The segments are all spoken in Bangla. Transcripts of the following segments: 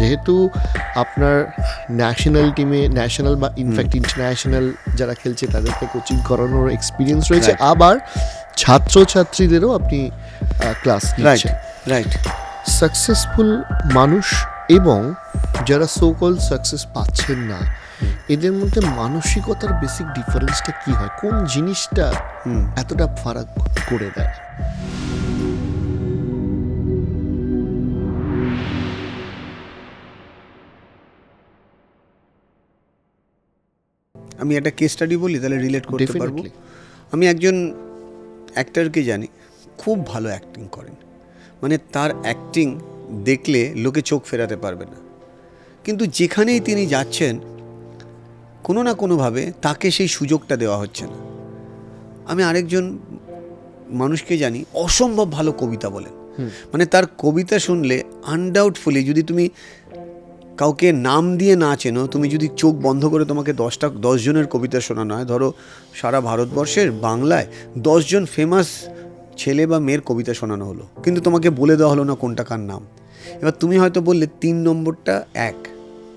যেহেতু আপনার ন্যাশনাল টিমে ন্যাশনাল বা ইনফ্যাক্ট ইন্টারন্যাশনাল যারা খেলছে তাদেরকে কোচিং করানোর এক্সপিরিয়েন্স রয়েছে. আবার ছাত্রছাত্রীদেরও আপনি ক্লাস রাইট নিচ্ছেন। রাইট সাকসেসফুল মানুষ এবং যারা সোকল সাকসেস পাচ্ছেন না এদের মধ্যে মানসিকতার বেসিক ডিফারেন্সটা কি হয়? কোন জিনিসটা এতটা ফারাক করে দেয়? আমি একটা কেস স্টাডি বলি তাহলে রিলেট করতে পারব। আমি একজন অ্যাক্টরকে জানি খুব ভালো অ্যাক্টিং করেন। মানে তার অ্যাক্টিং দেখলে লোকে চোখ ফেরাতে পারবে না। কিন্তু যেখানেই তিনি যাচ্ছেন কোনো না কোনোভাবে তাকে সেই সুযোগটা দেওয়া হচ্ছে না। আমি আরেকজন মানুষকে জানি অসম্ভব ভালো কবিতা বলেন। মানে তার কবিতা শুনলে আনডাউটফুলি যদি তুমি কাউকে নাম দিয়ে না চেনো, তুমি যদি চোখ বন্ধ করে তোমাকে দশটা, দশজনের কবিতা শোনানো হয়, ধরো সারা ভারতবর্ষের বাংলায় দশজন ফেমাস ছেলে বা মেয়ের কবিতা শোনানো হলো, কিন্তু তোমাকে বলে দেওয়া হলো না কোনটা কার নাম। এবার তুমি হয়তো বললে তিন নম্বরটা এক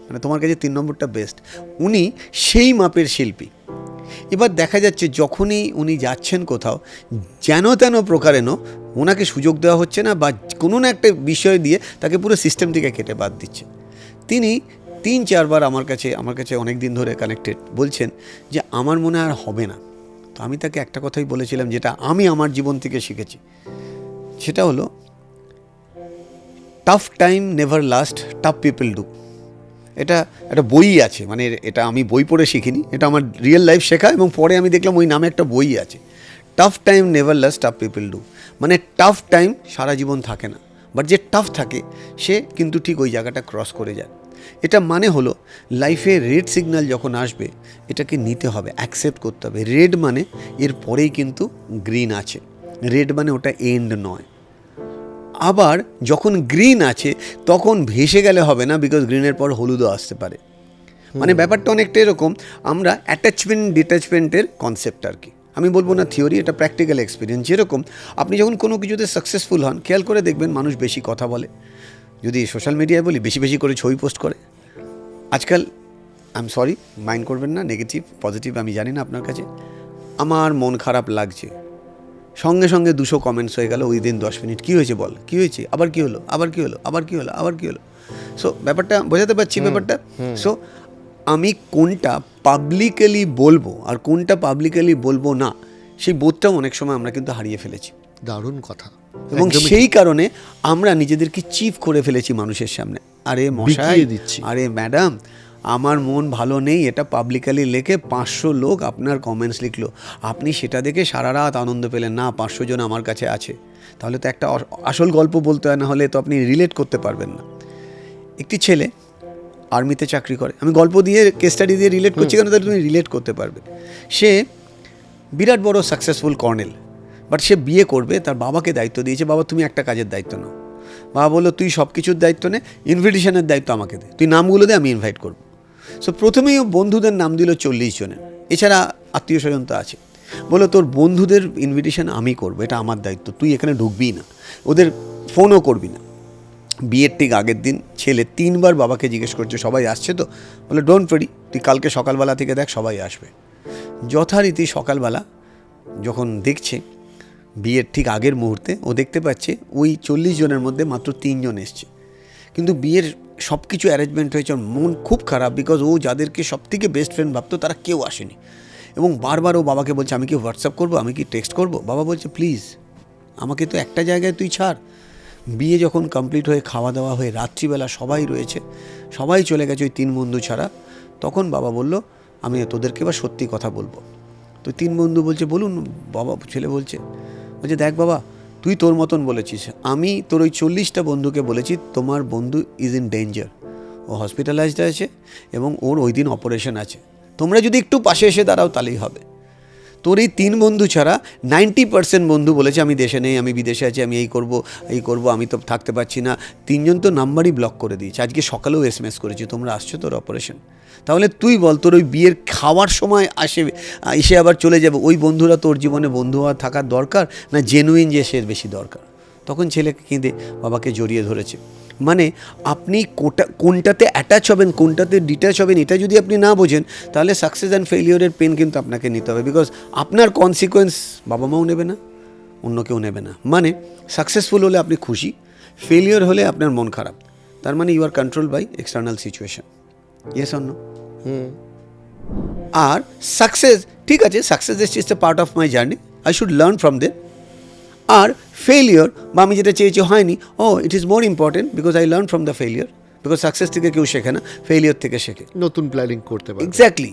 মানে তোমার কাছে তিন নম্বরটা বেস্ট উনি সেই মাপের শিল্পী। এবার দেখা যাচ্ছে যখনই উনি যাচ্ছেন কোথাও, যেন তেন প্রকারেণ ওনাকে সুযোগ দেওয়া হচ্ছে না বা কোনো না একটা বিষয় দিয়ে তাকে পুরো সিস্টেম থেকে কেটে বাদ দিচ্ছে। তিনি তিন চারবার আমার কাছে আমার কাছে অনেক দিন ধরে কানেক্টেড বলছেন যে আমার মনে আর হবে না। তো আমি তাকে একটা কথাই বলেছিলাম যেটা আমি আমার জীবন থেকে শিখেছি। সেটা হলো tough time never last tough people do এটা একটা বই আছে মানে এটা আমি বই পড়ে শিখিনি, এটা আমার রিয়েল লাইফ শেখা এবং পরে আমি দেখলাম ওই নামে একটা বই আছে। Tough time never last tough people do মানে টাফ টাইম সারা জীবন থাকে না। বাট যে টাফ থাকে সে কিন্তু ঠিক ওই জায়গাটা ক্রস করে যায়। এটা মানে হলো লাইফে রেড সিগন্যাল যখন আসবে এটাকে নিতে হবে অ্যাকসেপ্ট করতে হবে। রেড মানে এর পরেই কিন্তু গ্রিন আছে। রেড মানে ওটা এন্ড নয়। আবার যখন গ্রিন আছে তখন ভেসে গেলে হবে না বিকজ গ্রিনের পর হলুদও আসতে পারে। মানে ব্যাপারটা অনেকটা এরকম আমরা অ্যাটাচমেন্ট ডিট্যাচমেন্টের কনসেপ্ট আর কি। আমি বলব না থিওরি এটা প্র্যাকটিক্যাল এক্সপিরিয়েন্স যেরকম আপনি যখন কোনো কিছুতে সাকসেসফুল হন খেয়াল করে দেখবেন মানুষ বেশি কথা বলে। যদি সোশ্যাল মিডিয়ায় বলি বেশি বেশি করে ছবি পোস্ট করে। আজকাল আই এম সরি মাইন্ড করবেন না নেগেটিভ পজিটিভ আমি জানি না আপনার কাছে। আমার মন খারাপ লাগছে। সঙ্গে সঙ্গে দুশো কমেন্টস হয়ে গেল ওই দিন দশ মিনিট। কী হয়েছে বল? কী হয়েছে? আবার কী হলো? আবার কী হলো? আবার কী হলো? আবার কী হলো? সো ব্যাপারটা বোঝাতে পারছি ব্যাপারটা? সো আমি কোনটা পাবলিক্যালি বলব আর কোনটা পাবলিক্যালি বলব না সেই বোধটাও অনেক সময় আমরা কিন্তু হারিয়ে ফেলেছি। দারুণ কথা। এবং সেই কারণে আমরা নিজেদেরকে চিফ করে ফেলেছি মানুষের সামনে। আরে মশাই দিচ্ছি। আরে ম্যাডাম আমার মন ভালো নেই এটা পাবলিকালি লেখে পাঁচশো লোক আপনার কমেন্টস লিখলো। আপনি সেটা দেখে সারা রাত আনন্দ পেলেন। না পাঁচশো জন আমার কাছে আছে। তাহলে তো একটা আসল গল্প বলতে হয় না হলে তো আপনি রিলেট করতে পারবেন না। একটি ছেলে আর্মিতে চাকরি করে। আমি গল্প দিয়ে কেস স্টাডি দিয়ে রিলেট করছি কেন তাহলে তুমি রিলেট করতে পারবে। সে বিরাট বড় সাকসেসফুল কর্নেল বাট সে বিয়ে করবে তার বাবাকে দায়িত্ব দিয়েছে বাবা তুমি একটা কাজের দায়িত্ব নাও। বাবা বলল তুই সব কিছুর দায়িত্ব নে ইনভিটেশনের দায়িত্ব আমাকে দে। তুই নামগুলো দে আমি ইনভাইট করব। সো প্রথমেই ও বন্ধুদের নাম দিল চল্লিশ জনের। এছাড়া আত্মীয় স্বজন তো আছে। বলল তোর বন্ধুদের ইনভিটেশন আমি করব এটা আমার দায়িত্ব তুই এখানে ঢুকবি না। ওদের ফোনও করবি না। বিয়ের ঠিক আগের দিন ছেলে তিনবার বাবাকে জিজ্ঞেস করছে, সবাই আসছে তো? বলে ডোন্ট ওয়ারি তুই কালকে সকালবেলা থেকে দেখ, সবাই আসবে। যথারীতি সকালবেলা যখন দেখছে বিয়ের ঠিক আগের মুহূর্তে, ও দেখতে পাচ্ছে ওই চল্লিশ জনের মধ্যে মাত্র তিনজন এসছে। কিন্তু বিয়ের সব কিছু অ্যারেঞ্জমেন্ট হয়েছে, ওর মন খুব খারাপ বিকজ ও যাদেরকে সব থেকে বেস্ট ফ্রেন্ড ভাবতো, তারা কেউ আসেনি। এবং বারবার ও বাবাকে বলছে, আমি কি হোয়াটসঅ্যাপ করব? আমি কি টেক্সট করব? বাবা বলছে প্লিজ আমাকে তো একটা জায়গায় তুই ছাড়। বিয়ে যখন কমপ্লিট হয়ে খাওয়া দাওয়া হয়ে রাত্রিবেলা সবাই রয়েছে, সবাই চলে গেছে ওই তিন বন্ধু ছাড়া, তখন বাবা বলল, আমি তোদেরকে এবার সত্যি কথা বলব। তো তিন বন্ধু বলছে, বলুন, বাবা, ছেলে বলছে। বলছে, দেখ বাবা, তুই তোর মতন বলেছিস। আমি তোর ওই চল্লিশটা বন্ধুকে বলেছি, তোমার বন্ধু ইজ ইন ডেঞ্জার ও হসপিটালাইজড আছে এবং ওর ওই দিন অপারেশন আছে। তোমরা যদি একটু পাশে এসে দাঁড়াও, তাহলেই হবে। তোর এই তিন বন্ধু ছাড়া নাইনটি পার্সেন্ট বন্ধু বলেছে, আমি দেশে নেই, আমি বিদেশে আছি, আমি এই করব এই করব, আমি তো থাকতে পারছি না। তিনজন তো নাম্বারই ব্লক করে দিয়েছে। আজকে সকালেও এস এম এস করেছি, তোমরা আসছো তোর অপারেশন তাহলে তুই বল, তোর ওই বিয়ের খাওয়ার সময় আসে, এসে আবার চলে যাবে। ওই বন্ধুরা তোর জীবনে বন্ধু হওয়া থাকার দরকার না জেনুইন যে সে বেশি দরকার? তখন ছেলেকে কেঁদে বাবাকে জড়িয়ে ধরেছে। মানে আপনি কোটা কোনটাতে অ্যাটাচ হবেন কোনটাতে ডিট্যাচ হবেন এটা যদি আপনি না বোঝেন তাহলে সাকসেস অ্যান্ড ফেলিওরের পেন কিন্তু আপনাকে নিতে হবে বিকজ আপনার কনসিকোয়েন্স বাবা মাও নেবে না অন্য কেউ নেবে না। মানে সাকসেসফুল হলে আপনি খুশি ফেলিওর হলে আপনার মন খারাপ। তার মানে you are control by external situation yes অন্য আর সাকসেস ঠিক আছে success is is a part of my journey I should learn from them R failure বা আমি যেটা চেয়েছি হয়নি ও it is more important because I learn from the failure because success থেকে কেউ শেখে না ফেলিওর থেকে শেখে। নতুন প্ল্যানিং করতে পারে এক্স্যাক্টলি